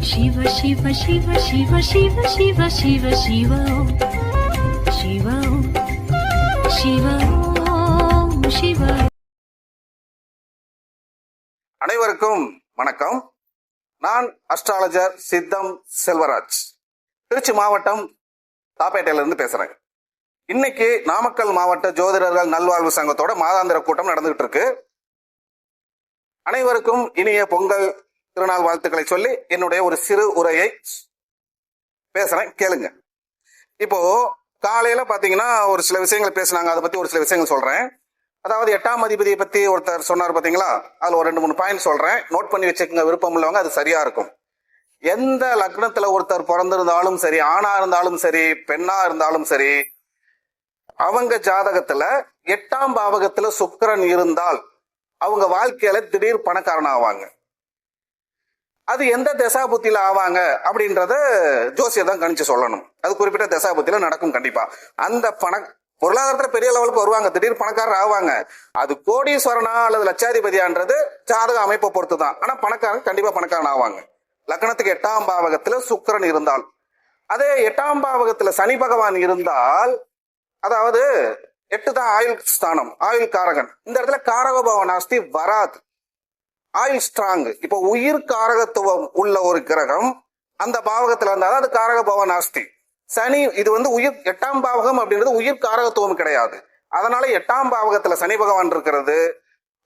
சிவ சிவ சிவ சிவ சிவ சிவ சிவ சிவோ சிவோ சிவோ சிவ அனைவருக்கும் வணக்கம். நான் அஸ்ட்ராலஜர் சித்தம் செல்வராஜ். திருச்சி மாவட்டம் தாப்பேட்டையிலிருந்து பேசுறேன். இன்னைக்கு நாமக்கல் மாவட்ட ஜோதிடர்கள் நல்வாழ்வு சங்கத்தோட மாதாந்திர கூட்டம் நடந்துகிட்டு இருக்கு. அனைவருக்கும் இனிய பொங்கல் திருநாள் வாழ்த்துக்களை சொல்லி என்னுடைய ஒரு சிறு உரையை பேசுறேன். கேளுங்க. இப்போ காலையில பாத்தீங்கன்னா ஒரு சில விஷயங்கள் பேசினாங்க. அதை பத்தி ஒரு சில விஷயங்கள் சொல்றேன். அதாவது எட்டாம் அதிபதியை பத்தி ஒருத்தர் சொன்னார் பாத்தீங்களா? அதுல ஒரு ரெண்டு மூணு பாயிண்ட் சொல்றேன். நோட் பண்ணி வச்சுக்கோங்க விருப்பம் உள்ளவங்க அது சரியா இருக்கும். எந்த லக்னத்துல ஒருத்தர் பிறந்திருந்தாலும் சரி ஆணா இருந்தாலும் சரி பெண்ணா இருந்தாலும் சரி அவங்க ஜாதகத்துல எட்டாம் பாவகத்துல சுக்கரன் இருந்தால் அவங்க வாழ்க்கையில திடீர் பணக்காரன் ஆவாங்க. அது எந்த தசாபுத்தியில ஆவாங்க அப்படின்றத ஜோசியர் தான் கணிச்சு சொல்லணும். அது குறிப்பிட்ட தசாபுத்தியில நடக்கும் கண்டிப்பா. அந்த பண பொருளாதாரத்துல பெரிய லெவலுக்கு வருவாங்க. திடீர் பணக்காரர் ஆவாங்க. அது கோடீஸ்வரனா அல்லது லட்சாதிபதியான்றது ஜாதக அமைப்பை பொறுத்து தான் ஆனா பணக்காரன் கண்டிப்பா பணக்காரன் ஆவாங்க. லக்னத்துக்கு எட்டாம் பாவகத்துல சுக்கரன் இருந்தால். அதே எட்டாம் பாவகத்துல சனி பகவான் இருந்தால் அதாவது எட்டு தான் ஆயுள் ஸ்தானம் ஆயுள் காரகன். இந்த இடத்துல காரகபவ நாஸ்தி வராது. ஆயில் ஸ்ட்ராங் இப்போ உயிர் காரகத்துவம் உள்ள ஒரு கிரகம் அந்த பாவகத்துல இருந்தாலும் அது காரக பவ நாஸ்தி. சனி இது வந்து உயிர் எட்டாம் பாவகம் அப்படின்றது உயிர் காரகத்துவம் கிடையாது. அதனால எட்டாம் பாவகத்துல சனி பகவான் இருக்கிறது.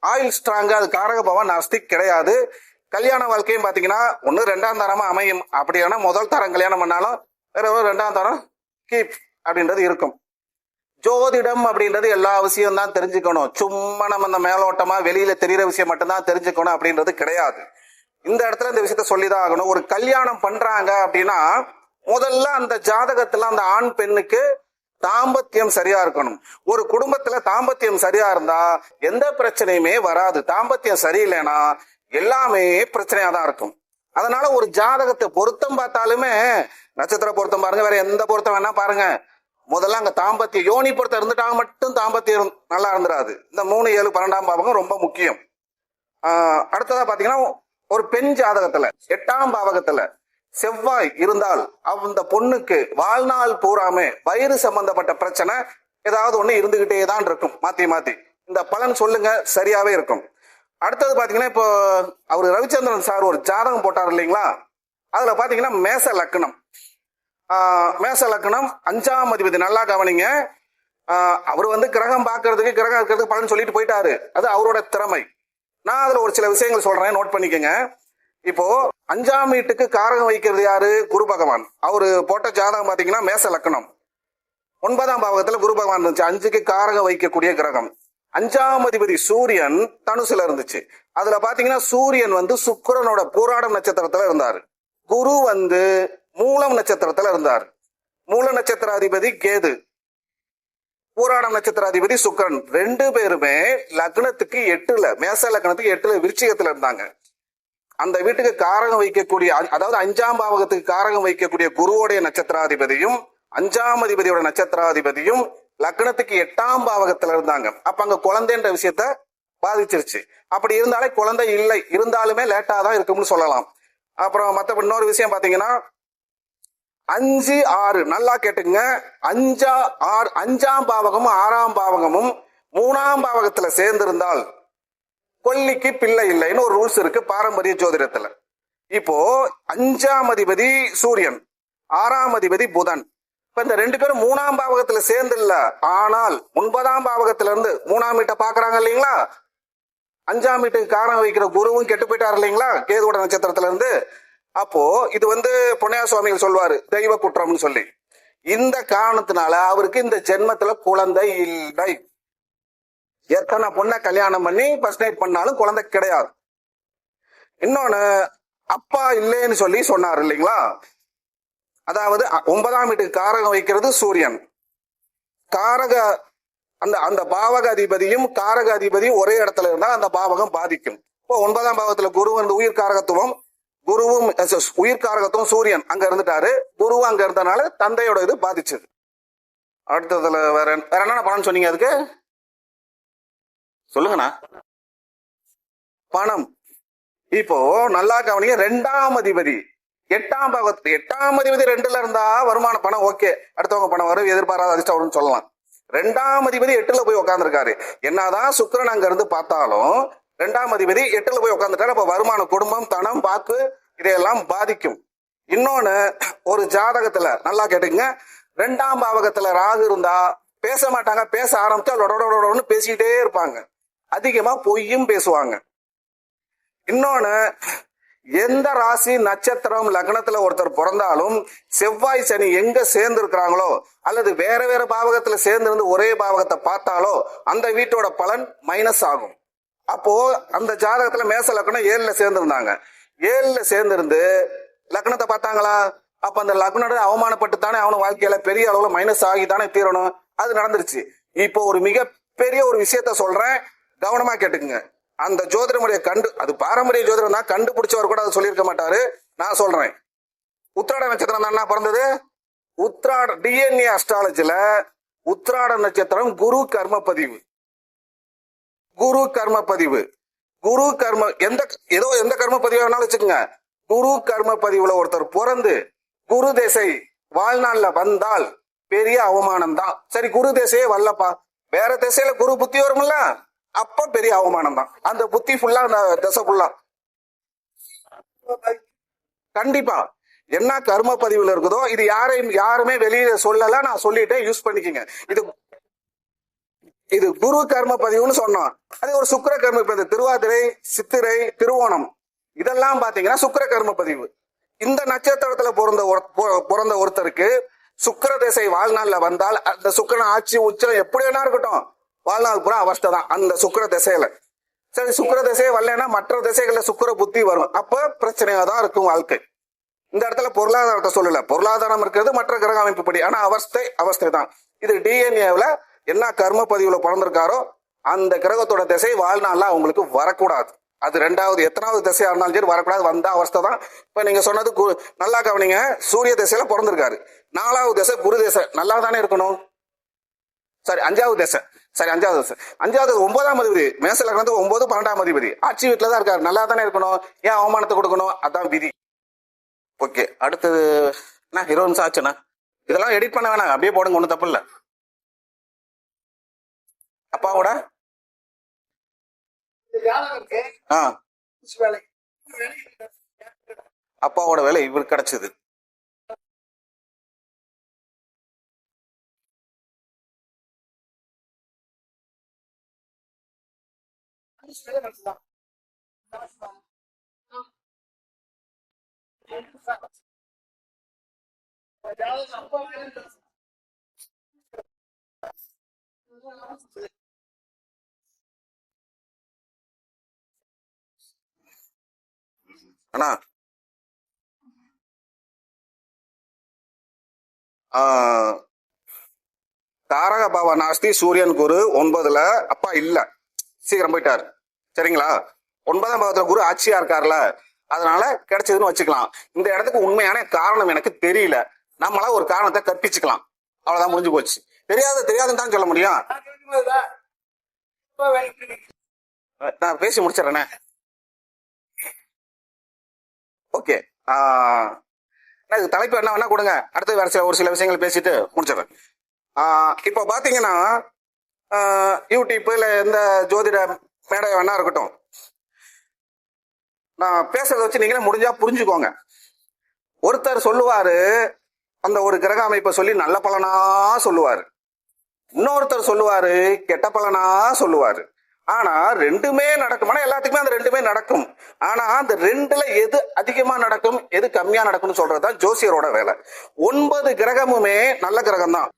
ஆயில் ஸ்ட்ராங் அது காரக பவன் நாஸ்தி கிடையாது. கல்யாண வாழ்க்கையும் பாத்தீங்கன்னா ஒண்ணு ரெண்டாம் தரமா அமையும். அப்படியானா முதல் தரம் கல்யாணம் பண்ணாலும் வேற ரெண்டாம் தரம் கீப் அப்படின்றது இருக்கும். ஜோதிடம் அப்படின்றது எல்லா விஷயம் தான் தெரிஞ்சுக்கணும். சும்மா நம்ம இந்த மேலோட்டமா வெளியில தெரியிற விஷயம் மட்டும்தான் தெரிஞ்சுக்கணும் அப்படின்றது கிடையாது. இந்த இடத்துல இந்த விஷயத்த சொல்லிதான் ஆகணும். ஒரு கல்யாணம் பண்றாங்க அப்படின்னா முதல்ல அந்த ஜாதகத்துல அந்த ஆண் பெண்ணுக்கு தாம்பத்தியம் சரியா இருக்கணும். ஒரு குடும்பத்துல தாம்பத்தியம் சரியா இருந்தா எந்த பிரச்சனையுமே வராது. தாம்பத்தியம் சரியில்லைன்னா எல்லாமே பிரச்சனையா தான் இருக்கும். அதனால ஒரு ஜாதகத்தை பொருத்தம் பார்த்தாலுமே நட்சத்திர பொருத்தம் பாருங்க வேற எந்த பொருத்தம் வேணா பாருங்க. முதல்ல அங்க தாம்பத்திய யோனி பொறுத்த இருந்துட்டாங்க மட்டும் தாம்பத்தியம் நல்லா இருந்துராது. இந்த மூணு ஏழு பன்னெண்டாம் பாவகம் ரொம்ப முக்கியம். அடுத்ததாக அடுத்ததா பாத்தீங்கன்னா ஒரு பெண் ஜாதகத்துல எட்டாம் பாவகத்துல செவ்வாய் இருந்தால் அந்த பொண்ணுக்கு வாழ்நாள் பூராமே வயிறு சம்பந்தப்பட்ட பிரச்சனை ஏதாவது ஒண்ணு இருந்துகிட்டே தான் இருக்கும் மாத்தி மாத்தி. இந்த பலன் சொல்லுங்க சரியாவே இருக்கும். அடுத்தது பாத்தீங்கன்னா இப்போ அவர் ரவிச்சந்திரன் சார் ஒரு ஜாதகம் போட்டார் இல்லைங்களா? அதுல பாத்தீங்கன்னா மேச லக்னம் மேச லக்னம் அஞ்சாம் அதிபதி. நல்லா கவனிங்க. அவர் வந்து கிரகம் பார்க்கறதுக்கு கிரகம் இருக்கிறதுக்கு பலன் சொல்லிட்டு போயிட்டாரு. அது அவரோட திறமை. நான் அதுல ஒரு சில விஷயங்கள் சொல்றேன். நோட் பண்ணிக்கோங்க. இப்போ அஞ்சாம் வீட்டுக்கு காரகம் வைக்கிறது யாரு? குரு பகவான். அவரு போட்ட ஜாதகம் பாத்தீங்கன்னா மேச லக்கணம். ஒன்பதாம் பாவகத்துல குரு பகவான் இருந்துச்சு. அஞ்சுக்கு காரகம் வைக்கக்கூடிய கிரகம். அஞ்சாம் அதிபதி சூரியன் தனுசுல இருந்துச்சு. அதுல பாத்தீங்கன்னா சூரியன் வந்து சுக்கரனோட போராடம் நட்சத்திரத்துல இருந்தாரு. குரு வந்து மூலம் நட்சத்திரத்துல இருந்தார். மூல நட்சத்திராதிபதி கேது. பூராடம் நட்சத்திராதிபதி சுக்கரன். ரெண்டு பேருமே லக்னத்துக்கு எட்டுல மேச லக்னத்துக்கு எட்டுல விருச்சிகத்துல இருந்தாங்க. அந்த வீட்டுக்கு காரகம் வைக்கக்கூடிய அ- அதாவது அஞ்சாம் பாவகத்துக்கு காரகம் வைக்கக்கூடிய குருவோடைய நட்சத்திராதிபதியும் அஞ்சாம் அதிபதியோட நட்சத்திராதிபதியும் லக்னத்துக்கு எட்டாம் பாவகத்துல இருந்தாங்க. அப்ப அங்க குழந்தைன்ற விஷயத்த பாதிச்சிருச்சு. அப்படி இருந்தாலே குழந்தை இல்லை. இருந்தாலுமே லேட்டா தான் இருக்கும்னு சொல்லலாம். அப்புறம் மற்ற இன்னொரு விஷயம் பாத்தீங்கன்னா அஞ்சு ஆறு. நல்லா கேட்டுங்க அஞ்சா ஆறு அஞ்சாம் பாவகமும் ஆறாம் பாவகமும் மூணாம் பாவகத்துல சேர்ந்திருந்தால் கொல்லிக்கு பிள்ளை இல்லைன்னு ஒரு ரூல்ஸ் இருக்கு பாரம்பரிய ஜோதிடத்துல. இப்போ அஞ்சாம் அதிபதி சூரியன் ஆறாம் அதிபதி புதன். இப்ப இந்த ரெண்டு பேரும் மூணாம் பாவகத்துல சேர்ந்து இல்ல ஆனால் ஒன்பதாம் பாவகத்துல இருந்து மூணாம் வீட்டை பாக்குறாங்க இல்லைங்களா? அஞ்சாம் வீட்டுக்கு காரணம் வைக்கிற குருவும் கெட்டு போயிட்டாரு இல்லைங்களா? கேதுவோட நட்சத்திரத்துல இருந்து அப்போ இது வந்து பொன்னையா சுவாமிகள் சொல்வாரு தெய்வ குற்றம்னு சொல்லி. இந்த காரணத்தினால அவருக்கு இந்த ஜென்மத்துல குழந்தை இல்லை. எத்தனை பொண்ணை கல்யாணம் பண்ணி ஃபர்ஸ்ட் நைட் பண்ணாலும் குழந்தை கிடையாது. இன்னொன்னு அப்பா இல்லைன்னு சொல்லி சொன்னார் இல்லைங்களா? அதாவது ஒன்பதாம் வீட்டுக்கு காரகம் வைக்கிறது சூரியன். காரக அந்த அந்த பாவக அதிபதியும் காரக அதிபதியும் ஒரே இடத்துல இருந்தால் அந்த பாவகம் பாதிக்கும். இப்போ ஒன்பதாம் பாவத்துல குரு வந்து உயிர் காரகத்துவம் குருவும் அஹ், உயிர் சூரியன் அங்க இருந்துட்டாரு. குருவும் அங்க இருந்தனால தந்தையோட இது பாதிச்சது. அடுத்ததுல வேற வேற என்னென்ன பணம் சொன்னீங்க அதுக்கு? சொல்லுங்கண்ணா. பணம். இப்போ நல்லா கவனிங்க ரெண்டாம் அதிபதி. எட்டாம் பாகத்து எட்டாம் அதிபதி ரெண்டுல இருந்தா வருமான பணம் ஓகே. அடுத்தவங்க பணம் வரும் எதிர்பாராத அதிர்ஷ்டம் வரும்னு சொல்லலாம். ரெண்டாம் அதிபதி எட்டுல போய் உட்காந்துருக்காரு என்னதான் சுக்கரன் அங்க இருந்து பார்த்தாலும் ரெண்டாம் அதிபதி எட்டுல போய் உட்காந்துட்டாரு அப்ப வருமானம் குடும்பம் தனம் வாக்கு இதையெல்லாம் பாதிக்கும். இன்னொன்னு ஒரு ஜாதகத்துல நல்லா கேட்டுங்க ரெண்டாம் பாவகத்துல ராகு இருந்தா பேச மாட்டாங்க. பேச ஆரம்பிச்சா லொடொடொடொடன்னு பேசிக்கிட்டே இருப்பாங்க. அதிகமா பொய்யும் பேசுவாங்க. இன்னொன்னு எந்த ராசி நட்சத்திரம் லக்னத்துல ஒருத்தர் பிறந்தாலும் செவ்வாய் சனி எங்க சேர்ந்து இருக்கிறாங்களோ அல்லது வேற வேற பாவகத்துல சேர்ந்து இருந்து ஒரே பாவகத்தை பார்த்தாலோ அந்த வீட்டோட பலன் மைனஸ் ஆகும். அப்போ அந்த ஜாதகத்துல மேச லக்னம் ஏழுல சேர்ந்திருந்தாங்க. ஏழுல சேர்ந்திருந்து லக்னத்தை பார்த்தாங்களா? அப்ப அந்த லக்னோட அவமானப்பட்டு தானே அவன வாழ்க்கையில பெரிய அளவுல மைனஸ் ஆகி தானே தீரணும். அது நடந்துருச்சு. இப்போ ஒரு மிகப்பெரிய ஒரு விஷயத்த சொல்றேன். கவனமா கேட்டுக்குங்க. அந்த ஜோதிடமுடைய கண்டு அது பாரம்பரிய ஜோதிடம் தான். கண்டுபிடிச்சவர் கூட அதை சொல்லியிருக்க மாட்டாரு. நான் சொல்றேன். உத்திராட நட்சத்திரம் தான் என்ன பிறந்தது? உத்ராட டிஎன்ஏ அஸ்ட்ராலஜில உத்ராட நட்சத்திரம் குரு கர்ம பதிவு. குரு கர்ம பதிவு. குரு கர்ம எந்த ஏதோ எந்த கர்ம பதிவு வேணாலும் வச்சுக்கோங்க. குரு கர்ம பதிவுல ஒருத்தர் பிறந்து குரு திசை வாழ்நாள்ல வந்தால் பெரிய அவமானம் தான் சரி குரு திசையே வரலப்பா. வேற திசையில குரு புத்தி வரும்ல? அப்ப பெரிய அவமானம் தான் அந்த புத்தி ஃபுல்லா அந்த திசை ஃபுல்லா கண்டிப்பா. என்ன கர்ம பதிவுல இருக்குதோ இது யாரையும் யாருமே வெளியில சொல்லல நான் சொல்லிட்டேன் யூஸ் பண்ணிக்கங்க. இது இது குரு கர்ம பதிவுன்னு சொன்னோம். அது ஒரு சுக்கர கர்ம பதிவு. திருவாதிரை சித்திரை திருவோணம். இதெல்லாம் பாத்தீங்கன்னா சுக்கர கர்ம பதிவு. இந்த நட்சத்திரத்துல பிறந்த ஒரு- பிறந்த ஒருத்தருக்கு சுக்கர திசை வாழ்நாள்ல வந்தால் அந்த சுக்கரன் ஆட்சி உச்சம் எப்படி வேணா இருக்கட்டும். வாழ்நாள் பூரா அவஸ்தை தான். அந்த சுக்கிர திசையில. சரி சுக்கர திசையை வரலன்னா மற்ற திசைகள்ல சுக்கிர புத்தி வரும். அப்ப பிரச்சனையா தான் இருக்கும் வாழ்க்கை. இந்த இடத்துல பொருளாதாரத்தை சொல்லல. பொருளாதாரம் இருக்கிறது மற்ற கிரக அமைப்புப்படி ஆனா அவஸ்தை அவஸ்தை தான். இது டிஎன்ஏவில் என்ன கர்ம பதிவுல பிறந்திருக்காரோ அந்த கிரகத்தோட திசை வாழ்நாள்லாம் அவங்களுக்கு வரக்கூடாது. அது ரெண்டாவது எத்தனாவது திசையா இருந்தாலும் சரி வரக்கூடாது. வந்த அவஸ்தை தான். இப்ப நீங்க சொன்னது கு- நல்லா கவனிங்க. சூரிய திசையில பிறந்திருக்காரு. நாலாவது திசை குரு திசை. நல்லா தானே இருக்கணும்? சரி அஞ்சாவது திசை. சரி அஞ்சாவது திசை. அஞ்சாவது ஒன்பதாம் அதிபதி. மேசல கலந்து ஒன்பது பன்னெண்டாம் அதிபதி. ஆட்சி வீட்டுல தான் இருக்காரு. நல்லா தானே இருக்கணும்? ஏன் அவமானத்தை கொடுக்கணும்? அதான் விதி. ஓகே அடுத்தது என்ன இருபது நிமிஷம் ஆச்சுண்ணா? இதெல்லாம் எடிட் பண்ண வேணாம். அப்படியே போடுங்க ஒன்றும் தப்பு இல்லை. அப்பாவோட? ஆ. அப்பாவோட வேலை இவர் கிடைச்சது. அப்பா அண்ணா தாரக பாவா நாஸ்தி சூரியன் குரு ஒன்பதுல அப்பா இல்ல. சீக்கிரம் போயிட்டாரு. சரிங்களா? ஒன்பதாம் பாவத்துல குரு ஆட்சியா இருக்கார்ல. அதனால கிடைச்சதுன்னு வச்சுக்கலாம். இந்த இடத்துக்கு உண்மையான காரணம் எனக்கு தெரியல. நம்மளா ஒரு காரணத்தை கற்பிச்சுக்கலாம். அவ்வளவுதான் முடிஞ்சு போச்சு. தெரியாது தெரியாதுன்னு தான் சொல்ல முடியும். நான் பேசி முடிச்சிடறேனே. ஓகே. எனக்கு தலைப்பு என்ன வேணா கொடுங்க. அடுத்து வேற சில ஒரு சில விஷயங்கள் பேசிட்டு முடிச்சிடுறேன். இப்போ பார்த்தீங்கன்னா யூடியூப் இல்லை எந்த ஜோதிட மேடை வேணா இருக்கட்டும். நான் பேசுறத வச்சு நீங்களே முடிஞ்சா புரிஞ்சுக்கோங்க. ஒருத்தர் சொல்லுவாரு அந்த ஒரு கிரக அமைப்பை சொல்லி நல்ல பலனா சொல்லுவாரு. இன்னொருத்தர் சொல்லுவாரு கெட்ட பலனா சொல்லுவாரு. ஆனா ரெண்டுமே நடக்கும். ஆனா எல்லாத்துக்குமே அந்த ரெண்டுமே நடக்கும். ஆனா அந்த ரெண்டுல எது அதிகமா நடக்கும் எது கம்மியா நடக்கும்னு சொல்றதுதான் ஜோசியரோட வேலை. ஒன்பது கிரகமுமே நல்ல கிரகம் தான்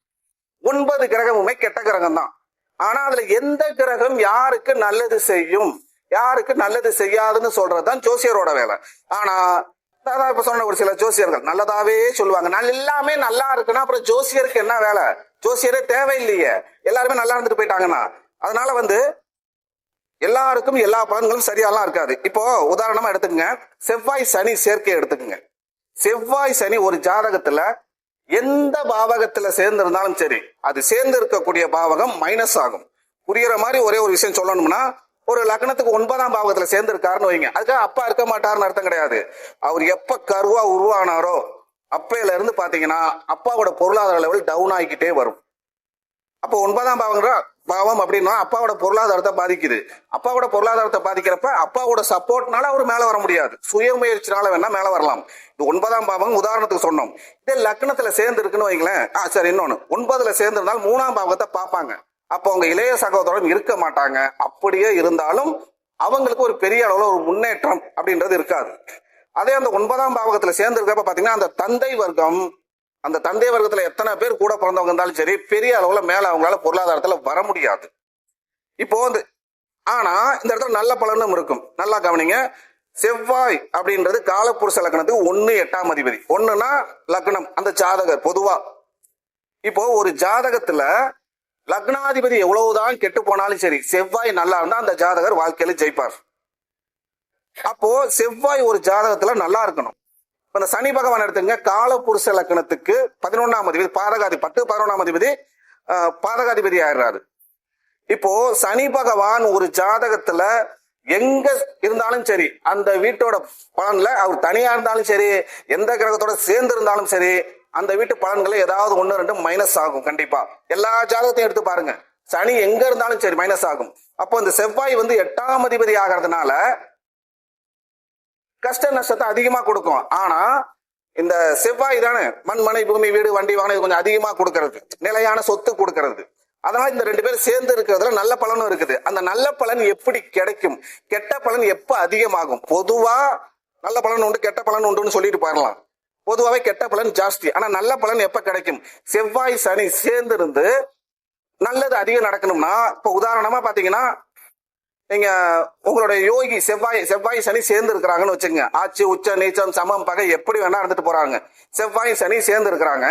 ஒன்பது கிரகமுமே கெட்ட கிரகம் தான் ஆனா அதுல எந்த கிரகம் யாருக்கு நல்லது செய்யும் யாருக்கு நல்லது செய்யாதுன்னு சொல்றதுதான் ஜோசியரோட வேலை. ஆனா அதான் இப்ப சொன்ன ஒரு சில ஜோசியர்கள் நல்லதாவே சொல்லுவாங்க. நான் எல்லாமே நல்லா இருக்குன்னா அப்புறம் ஜோசியருக்கு என்ன வேலை? ஜோசியரே தேவையில்லையே. எல்லாருமே நல்லா இருந்துட்டு போயிட்டாங்கன்னா அதனால வந்து எல்லாருக்கும் எல்லா பலன்களும் சரியாலாம் இருக்காது. இப்போ உதாரணமா எடுத்துக்கங்க. செவ்வாய் சனி சேர்க்கை எடுத்துக்கங்க. செவ்வாய் சனி ஒரு ஜாதகத்துல எந்த பாவகத்துல சேர்ந்து இருந்தாலும் சரி அது சேர்ந்து இருக்கக்கூடிய பாவகம் மைனஸ் ஆகும். புரியுற மாதிரி ஒரே ஒரு விஷயம் சொல்லணும்னா ஒரு லக்னத்துக்கு ஒன்பதாம் பாவகத்துல சேர்ந்திருக்காருன்னு வைங்க. அதுக்காக அப்பா இருக்க மாட்டாருன்னு அர்த்தம் கிடையாது. அவர் எப்ப கருவா உருவானாரோ அப்பையில இருந்து பாத்தீங்கன்னா அப்பாவோட பொருளாதார லெவல் டவுன் ஆகிக்கிட்டே வரும். அப்போ ஒன்பதாம் பாவங்கிறா பாவம் அப்படின்னா அப்பாவோட பொருளாதாரத்தை பாதிக்குது. அப்பாவோட பொருளாதாரத்தை பாதிக்கிறப்ப அப்பாவோட சப்போர்ட்னால அவர் மேல வர முடியாது. சுயமுயற்சினால வேணா மேல வரலாம். இது ஒன்பதாம் பாவம் உதாரணத்துக்கு சொன்னோம். இதே லக்னத்துல சேர்ந்து இருக்குன்னு வைங்களேன். ஆ சரி இன்னொன்னு. ஒன்பதுல சேர்ந்திருந்தால் மூணாம் பாவத்தை பார்ப்பாங்க. அப்போ அவங்க இளைய சகோதரம் இருக்க மாட்டாங்க. அப்படியே இருந்தாலும் அவங்களுக்கு ஒரு பெரிய அளவுல ஒரு முன்னேற்றம் அப்படின்றது இருக்காது. அதே அந்த ஒன்பதாம் பாவகத்துல சேர்ந்து இருக்கப்ப பாத்தீங்கன்னா அந்த தந்தை வர்க்கம் அந்த தந்தை வர்க்கத்தில் எத்தனை பேர் கூட பிறந்தவங்க இருந்தாலும் சரி பெரிய அளவில் மேலே அவங்களால பொருளாதாரத்தில் வர முடியாது. இப்போ வந்து ஆனா இந்த இடத்துல நல்ல பலனும் இருக்கும். நல்லா கவனிங்க. செவ்வாய் அப்படின்றது காலப்புருஷ லக்னத்துக்கு ஒன்னு எட்டாம் அதிபதி. ஒண்ணுனா லக்னம் அந்த ஜாதகர் பொதுவா. இப்போ ஒரு ஜாதகத்துல லக்னாதிபதி எவ்வளவுதான் கெட்டு போனாலும் சரி செவ்வாய் நல்லா இருந்தா அந்த ஜாதகர் வாழ்க்கையில ஜெயிப்பார். அப்போ செவ்வாய் ஒரு ஜாதகத்துல நல்லா இருக்கணும். இந்த சனி பகவான் எடுத்துங்க காலபுருஷ லக்னத்துக்கு பதினொன்னாம் அதிபதி பாதகாதி பத்து பதினொன்னாம் அதிபதி பாதகாதிபதி ஆயிடுறாரு. இப்போ சனி பகவான் ஒரு ஜாதகத்துல எங்க இருந்தாலும் சரி அந்த வீட்டோட பலன்ல அவர் தனியா இருந்தாலும் சரி எந்த கிரகத்தோட சேர்ந்து இருந்தாலும் சரி அந்த வீட்டு பலன்களை ஏதாவது ஒன்று ரெண்டு மைனஸ் ஆகும் கண்டிப்பா. எல்லா ஜாதகத்தையும் எடுத்து பாருங்க. சனி எங்க இருந்தாலும் சரி மைனஸ் ஆகும். அப்போ இந்த செவ்வாய் வந்து எட்டாம் அதிபதி ஆகிறதுனால கஷ்ட நஷ்டத்தை அதிகமா கொடுக்கும். ஆனா இந்த செவ்வாய் தானே மண் மனை பூமி வீடு வண்டி வாகனம் இது கொஞ்சம் அதிகமா கொடுக்கறது. நிலையான சொத்து கொடுக்கறது. அதனால இந்த ரெண்டு பேரும் சேர்ந்து இருக்கிறதுல நல்ல பலனும் இருக்குது. அந்த நல்ல பலன் எப்படி கிடைக்கும்? கெட்ட பலன் எப்ப அதிகமாகும்? பொதுவா நல்ல பலன் உண்டு கெட்ட பலன் உண்டுன்னு சொல்லிட்டு பாரலாம் பொதுவாகவே கெட்ட பலன் ஜாஸ்தி. ஆனா நல்ல பலன் எப்ப கிடைக்கும்? செவ்வாய் சனி சேர்ந்து இருந்து நல்லது அதிகம் நடக்கணும்னா இப்ப உதாரணமா பாத்தீங்கன்னா நீங்க உங்களுடைய யோகி செவ்வாய் செவ்வாய் சனி சேர்ந்து இருக்கிறாங்கன்னு வச்சுங்க ஆட்சி உச்ச நீச்சம் சமம் பகை எப்படி வேணா இருந்துட்டு போறாங்க. செவ்வாய் சனி சேர்ந்து இருக்கிறாங்க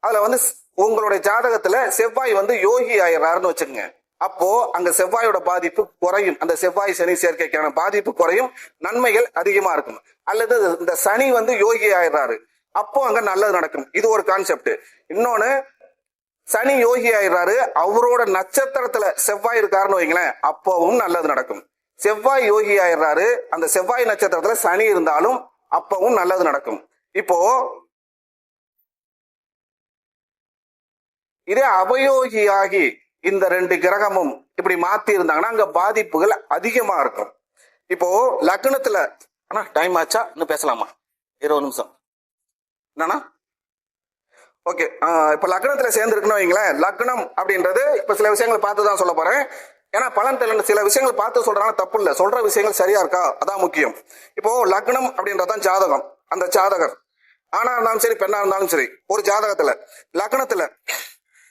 அதுல வந்து உங்களுடைய ஜாதகத்துல செவ்வாய் வந்து யோகி ஆயிடுறாருன்னு வச்சுக்கோங்க. அப்போ அங்க செவ்வாயோட பாதிப்பு குறையும். அந்த செவ்வாய் சனி சேர்க்கைக்கான பாதிப்பு குறையும். நன்மைகள் அதிகமா இருக்கும். அல்லது இந்த சனி வந்து யோகி ஆயிடுறாரு. அப்போ அங்க நல்லது நடக்கும். இது ஒரு கான்செப்ட் இன்னொன்னு சனி யோகி ஆயிடுறாரு. அவரோட நட்சத்திரத்துல செவ்வாய் இருக்காருன்னு வைங்களேன் அப்பவும் நல்லது நடக்கும். செவ்வாய் யோகி ஆயிடுறாரு. அந்த செவ்வாய் நட்சத்திரத்துல சனி இருந்தாலும் அப்பவும் நல்லது நடக்கும். இப்போ இதே அவயோகியாகி இந்த ரெண்டு கிரகமும் இப்படி மாத்தி இருந்தாங்கன்னா அங்க பாதிப்புகள் அதிகமா இருக்கும். இப்போ லக்னத்துல ஆனா டைம் ஆச்சா? இன்னும் பேசலாமா? இருபது நிமிஷம். என்னன்னா ஓகே இப்ப லக்னத்துல சேர்ந்துருக்குன்னு வைங்களேன் லக்னம் அப்படின்றது இப்ப சில விஷயங்களை பார்த்து தான் சொல்ல போறேன். ஏன்னா பலன் தெரியல சில விஷயங்கள் பார்த்து சொல்றதுனால தப்பு இல்லை சொல்ற விஷயங்கள் சரியா இருக்கா? அதான் முக்கியம். இப்போ லக்னம் அப்படின்றதான் ஜாதகம். அந்த ஜாதகர். ஆணா இருந்தாலும் சரி பெண்ணா இருந்தாலும் சரி ஒரு ஜாதகத்துல லக்னத்துல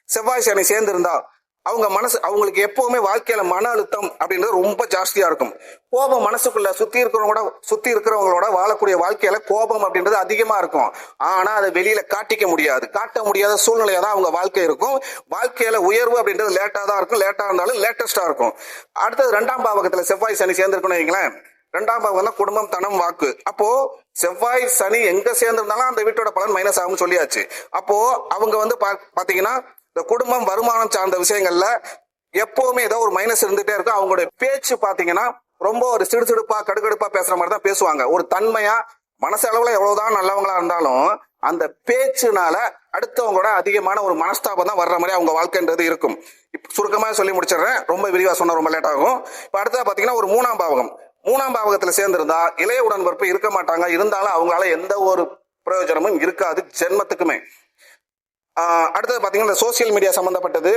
செவ்வாய் சனி சேர்ந்திருந்தா அவங்க மனசு அவங்களுக்கு எப்பவுமே வாழ்க்கையில மன அழுத்தம் அப்படின்றது ரொம்ப ஜாஸ்தியா இருக்கும். கோபம் மனசுக்குள்ள சுத்தி இருக்கிறவங்களோட சுத்தி இருக்கிறவங்களோட வாழக்கூடிய வாழ்க்கையில கோபம் அப்படின்றது அதிகமா இருக்கும். ஆனா அதை வெளியில காட்டிக்க முடியாது. காட்ட முடியாத சூழ்நிலையா தான் அவங்க வாழ்க்கை இருக்கும். வாழ்க்கையில உயர்வு அப்படின்றது லேட்டா தான் இருக்கும். லேட்டா இருந்தாலும் லேட்டஸ்டா இருக்கும். அடுத்தது ரெண்டாம் பாவகத்துல செவ்வாய் சனி சேர்ந்திருக்கணும் வைங்களேன் ரெண்டாம் பாவம் தான் குடும்பம் தனம் வாக்கு. அப்போ செவ்வாய் சனி எங்க சேர்ந்திருந்தாலும் அந்த வீட்டோட பலன் மைனஸ் ஆகும்னு சொல்லியாச்சு. அப்போ அவங்க வந்து பா- பாத்தீங்கன்னா இந்த குடும்பம் வருமானம் சார்ந்த விஷயங்கள்ல எப்பவுமே ஏதோ ஒரு மைனஸ் இருந்துட்டே இருக்கும். அவங்களுடைய பேச்சு பாத்தீங்கன்னா ரொம்ப ஒரு சிடுசிடுப்பா கடுகடுப்பா பேசுற மாதிரி தான் பேசுவாங்க. ஒரு தன்மையா மனசளவுல எவ்வளவுதான் நல்லவங்களா இருந்தாலும் அந்த பேச்சுனால அடுத்தவங்களோட அதிகமான ஒரு மனஸ்தாபம் தான் வர்ற மாதிரி அவங்க வாழ்க்கைன்றது இருக்கும். இப்ப சுருக்கமா சொல்லி முடிச்சிடுறேன். ரொம்ப விரிவா சொன்ன ரொம்ப லேட் ஆகும். இப்ப அடுத்தது பாத்தீங்கன்னா ஒரு மூணாம் பாவகம். மூணாம் பாவகத்துல சேர்ந்திருந்தா இளைய உடன்பிறப்பு இருக்க மாட்டாங்க. இருந்தாலும் அவங்களால எந்த ஒரு பிரயோஜனமும் இருக்காது ஜென்மத்துக்குமே. அடுத்தது பார்த்தீங்கன்னா இந்த சோசியல் மீடியா சம்பந்தப்பட்டது.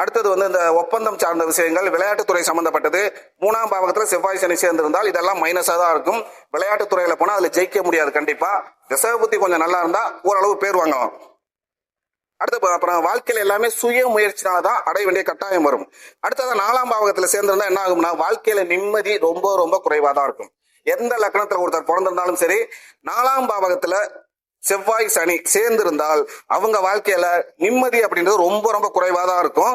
அடுத்தது வந்து இந்த ஒப்பந்தம் சார்ந்த விஷயங்கள் விளையாட்டுத்துறை சம்பந்தப்பட்டது. மூணாம் பாவகத்தில் செவ்வாய் சனி சேர்ந்திருந்தால் இதெல்லாம் மைனஸாக தான் இருக்கும். விளையாட்டுத்துறையில போனால் அதில் ஜெயிக்க முடியாது கண்டிப்பா. திசை புத்தி கொஞ்சம் நல்லா இருந்தா ஓரளவு பேர் வாங்கலாம். அடுத்து அப்புறம் வாழ்க்கையில எல்லாமே சுய முயற்சினால தான் அடைய வேண்டிய கட்டாயம் வரும். அடுத்தது நாலாம் பாவகத்தில் சேர்ந்திருந்தா என்ன ஆகும்னா வாழ்க்கையில நிம்மதி ரொம்ப ரொம்ப குறைவாக தான் இருக்கும். எந்த லக்கணத்தில் ஒருத்தர் பிறந்திருந்தாலும் சரி நாலாம் பாவகத்துல செவ்வாய் சனி சேர்ந்திருந்தால் அவங்க வாழ்க்கையில நிம்மதி அப்படின்றது ரொம்ப ரொம்ப குறைவா தான் இருக்கும்.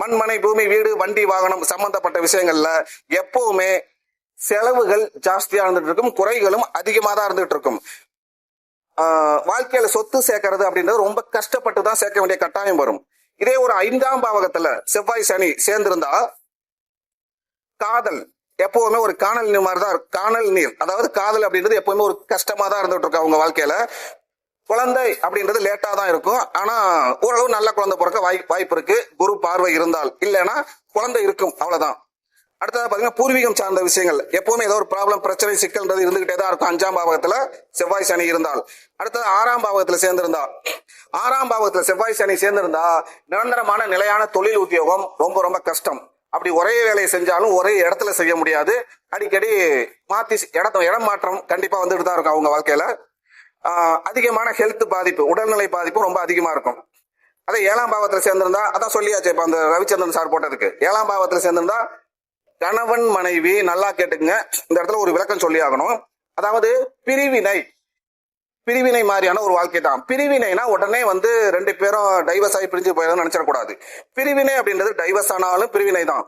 மண்மனை பூமி வீடு வண்டி வாகனம் சம்பந்தப்பட்ட விஷயங்கள்ல எப்பவுமே செலவுகள் ஜாஸ்தியா இருந்துட்டு இருக்கும் குறைகளும் அதிகமா தான் இருந்துட்டு இருக்கும். வாழ்க்கையில சொத்து சேர்க்கறது அப்படின்றது ரொம்ப கஷ்டப்பட்டு தான் சேர்க்க வேண்டிய கட்டாயம் வரும். இதே ஒரு ஐந்தாம் பாவகத்துல செவ்வாய் சனி சேர்ந்திருந்தா காதல் எப்பவுமே ஒரு காணல் நீர் மாதிரி தான் இருக்கும். காணல் நீர். அதாவது காதல் அப்படின்றது எப்பவுமே ஒரு கஷ்டமா தான் இருந்துட்டு இருக்கு அவங்க வாழ்க்கையில. குழந்தை அப்படின்றது லேட்டா தான் இருக்கும். ஆனா ஓரளவு நல்ல குழந்தை பிறக்க வாய் வாய்ப்பு இருக்கு. குரு பார்வை இருந்தால். இல்லைன்னா குழந்தை இருக்கும். அவ்வளவுதான். அடுத்ததாக பாத்தீங்கன்னா பூர்வீகம் சார்ந்த விஷயங்கள். எப்பவுமே ஏதோ ஒரு ப்ராப்ளம் பிரச்சனை சிக்கல்ன்றது இருந்துகிட்டே தான் இருக்கும். அஞ்சாம் பாவகத்துல செவ்வாய் சனி இருந்தால். அடுத்தது ஆறாம் பாவகத்துல சேர்ந்திருந்தா. ஆறாம் பாவகத்துல செவ்வாய் சனி சேர்ந்திருந்தா நிரந்தரமான நிலையான தொழில் உத்தியோகம் ரொம்ப ரொம்ப கஷ்டம். அப்படி ஒரே வேலையை செஞ்சாலும் ஒரே இடத்துல செய்ய முடியாது. அடிக்கடி மாத்தி இடத்த இடம் மாற்றம் கண்டிப்பா வந்துட்டு தான் இருக்கும் அவங்க வாழ்க்கையில. அதிகமான ஹெல்த் பாதிப்பு உடல்நிலை பாதிப்பு ரொம்ப அதிகமா இருக்கும். அதே ஏழாம் பாவத்துல சேர்ந்திருந்தா அதான் சொல்லியாச்சு இப்ப அந்த ரவிச்சந்திரன் சார் போட்டதுக்கு. ஏழாம் பாவத்துல சேர்ந்திருந்தா கணவன் மனைவி நல்லா கேட்டுக்குங்க இந்த இடத்துல ஒரு விளக்கம் சொல்லி ஆகணும் அதாவது பிரிவினை பிரிவினை மாதிரியான ஒரு வாழ்க்கை தான். பிரிவினைனா உடனே வந்து ரெண்டு பேரும் டைவர்ஸ் ஆகி பிரிஞ்சு போயிடும் நினைச்சிடக்கூடாது. பிரிவினை அப்படின்றது டைவர்ஸ் ஆனாலும் பிரிவினை தான்.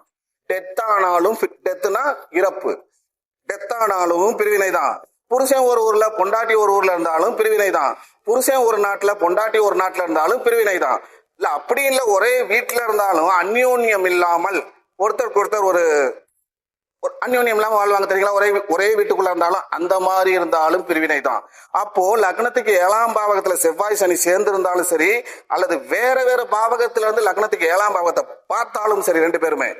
டெத் ஆனாலும் டெத்துனா இறப்பு. டெத் ஆனாலும் பிரிவினை தான். புருஷன் ஒரு ஊர்ல பொண்டாட்டி ஒரு ஊர்ல இருந்தாலும் பிரிவினை தான். புருஷன் ஒரு நாட்டுல பொண்டாட்டி ஒரு நாட்டுல இருந்தாலும் பிரிவினை தான். இல்ல அப்படி இல்ல ஒரே வீட்டுல இருந்தாலும் அந்யோன்யம் இல்லாமல் ஒருத்தருக்கு ஒருத்தர் ஒரு அந்யோன்யம் இல்லாம வாழ்வாங்க தெரியுங்களா? ஒரே ஒரே வீட்டுக்குள்ள இருந்தாலும் அந்த மாதிரி இருந்தாலும் பிரிவினை தான் அப்போ லக்னத்துக்கு ஏழாம் பாவகத்துல செவ்வாய் சனி சேர்ந்து இருந்தாலும் சரி அல்லது வேற வேற பாவகத்துல இருந்து லக்னத்துக்கு ஏழாம் பாவகத்தை பார்த்தாலும் சரி ரெண்டு பேருமே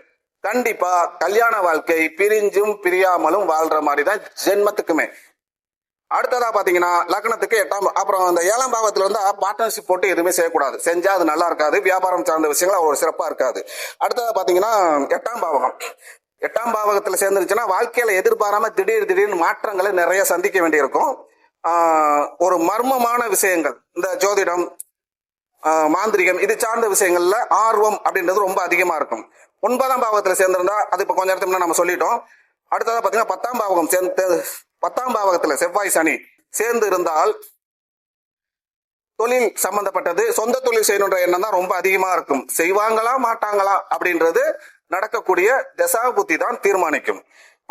கண்டிப்பா கல்யாண வாழ்க்கை பிரிஞ்சும் பிரியாமலும் வாழ்ற மாதிரி தான் ஜென்மத்துக்குமே. அடுத்ததா பாத்தீங்கன்னா லக்னத்துக்கு எட்டாம் அப்புறம் அந்த ஏழாம் பாவத்துல இருந்தா பார்ட்னர்ஷிப் போட்டு எதுவுமே செய்யக்கூடாது. செஞ்சா அது நல்லா இருக்காது வியாபாரம் சார்ந்த விஷயங்கள் அவ்வளவு சிறப்பா இருக்காது. அடுத்ததா பாத்தீங்கன்னா எட்டாம் பாவகம். எட்டாம் பாவகத்தில் சேர்ந்துருச்சுன்னா வாழ்க்கையில எதிர்பாராம திடீர் திடீர்னு மாற்றங்களை நிறைய சந்திக்க வேண்டியிருக்கும். ஒரு மர்மமான விஷயங்கள். இந்த ஜோதிடம் மாந்திரிகம் இது சார்ந்த விஷயங்கள்ல ஆர்வம் அப்படின்றது ரொம்ப அதிகமா இருக்கும். ஒன்பதாம் பாவகத்தில் சேர்ந்திருந்தா அது இப்போ கொஞ்ச நேரத்துக்கு நம்ம சொல்லிட்டோம். அடுத்ததாக பார்த்தீங்கன்னா பத்தாம் பாவகம் சேர்ந்து பத்தாம் பாவகத்தில் செவ்வாய் சனி சேர்ந்து இருந்தால் தொழில் சம்பந்தப்பட்டது சொந்த தொழில் செய்யணுன்ற எண்ணம் தான் ரொம்ப அதிகமா இருக்கும். செய்வாங்களா மாட்டாங்களா அப்படின்றது நடக்கக்கூடிய தசா புத்தி தான் தீர்மானிக்கும்.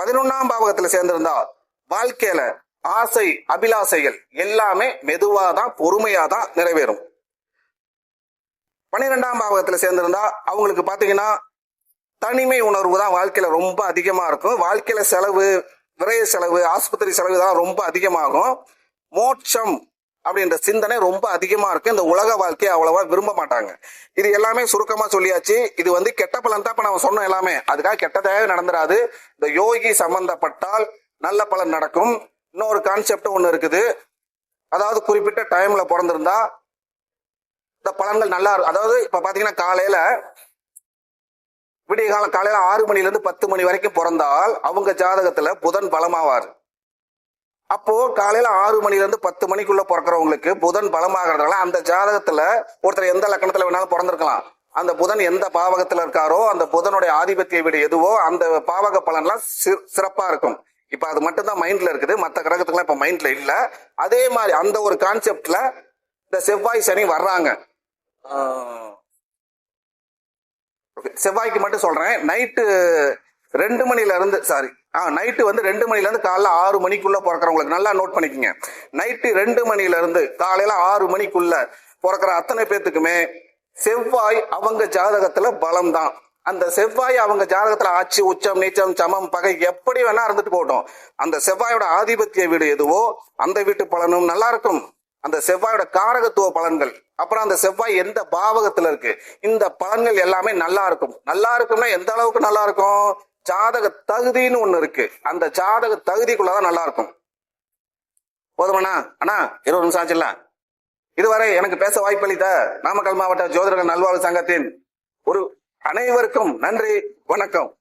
பதினொன்னாம் பாவகத்துல சேர்ந்திருந்தா வாழ்க்கையில ஆசை அபிலாசைகள் எல்லாமே மெதுவாதான் தான் தான் நிறைவேறும். பன்னிரெண்டாம் பாவகத்துல சேர்ந்திருந்தா அவங்களுக்கு பாத்தீங்கன்னா தனிமை உணர்வு தான் வாழ்க்கையில ரொம்ப அதிகமா இருக்கும். வாழ்க்கையில செலவு விரைய செலவு ஆஸ்பத்திரி செலவு தான் ரொம்ப அதிகமாகும். மோட்சம் அப்படின்ற சிந்தனை ரொம்ப அதிகமா இருக்கு. இந்த உலக வாழ்க்கையை அவ்வளவா விரும்ப மாட்டாங்க. இது எல்லாமே சுருக்கமா சொல்லியாச்சு. இது வந்து கெட்ட பலன் தான். இப்ப நம்ம சொன்னோம் எல்லாமே. அதுக்காக கெட்டதாகவே நடந்துராது. இந்த யோகி சம்பந்தப்பட்டால் நல்ல பலன் நடக்கும். இன்னொரு கான்செப்ட் ஒண்ணு இருக்குது. அதாவது குறிப்பிட்ட டைம்ல பிறந்திருந்தா இந்த பலன்கள் நல்லா இருக்கும் அதாவது இப்ப பாத்தீங்கன்னா காலையில விடிய காலம் காலையில ஆறு மணில இருந்து பத்து மணி வரைக்கும் பிறந்தால் அவங்க ஜாதகத்துல புதன் பலமாவார். அப்போ காலையில ஆறு மணில இருந்து பத்து மணிக்குள்ள பிறக்கிறவங்களுக்கு புதன் பலமாகறதுனால அந்த ஜாதகத்துல ஒருத்தர் எந்த லக்கணத்துல வேணாலும் பிறந்திருக்கலாம். அந்த புதன் எந்த பாவகத்துல இருக்காரோ அந்த புதனுடைய ஆதிபத்திய வீடு எதுவோ அந்த பாவக பலன்லாம் சிறப்பா இருக்கும். இப்ப அது மட்டும்தான் மைண்ட்ல இருக்குது. மற்ற கிரகத்துக்குலாம் இப்ப மைண்ட்ல இல்ல. அதே மாதிரி அந்த ஒரு கான்செப்ட்ல இந்த செவ்வாய் சனி வர்றாங்க. செவ்வாய்க்கு மட்டும் சொல்றேன். நைட்டு ரெண்டு மணில இருந்து சாரி ஆ நைட்டு வந்து ரெண்டு மணிலேருந்து காலைல ஆறு மணிக்குள்ள பிறக்கிறவங்களுக்கு நல்லா நோட் பண்ணிக்கோங்க. நைட்டு ரெண்டு மணிலேருந்து காலையில் காலையில ஆறு மணிக்குள்ள பிறக்கிற அத்தனை பேத்துக்குமே செவ்வாய் அவங்க ஜாதகத்துல பலம் தான் அந்த செவ்வாய் அவங்க ஜாதகத்துல ஆட்சி உச்சம் நீச்சம் சமம் பகை எப்படி வேணா இருந்துட்டு போகட்டும். அந்த செவ்வாயோட ஆதிபத்திய வீடு எதுவோ அந்த வீட்டு பலனும் நல்லா இருக்கும். அந்த செவ்வாயோட காரகத்துவ பலன்கள் அப்புறம் அந்த செவ்வாய் எந்த பாவகத்துல இருக்கு இந்த பலன்கள் எல்லாமே நல்லா இருக்கும். நல்லா இருக்கும்னா எந்த அளவுக்கு நல்லா இருக்கும்? ஜாதக தகுதின்னு ஒண்ணு இருக்கு. அந்த ஜாதக தகுதிக்குள்ளதான் நல்லா இருக்கும். போதுமாண்ணா? அண்ணா இருபது நிமிஷம் ஆச்சுல்ல? இதுவரை எனக்கு பேச வாய்ப்பளித்த நாமக்கல் மாவட்ட ஜோதிடர்கள் நல்வாழ்வு சங்கத்தின் ஒரு அனைவருக்கும் நன்றி வணக்கம்.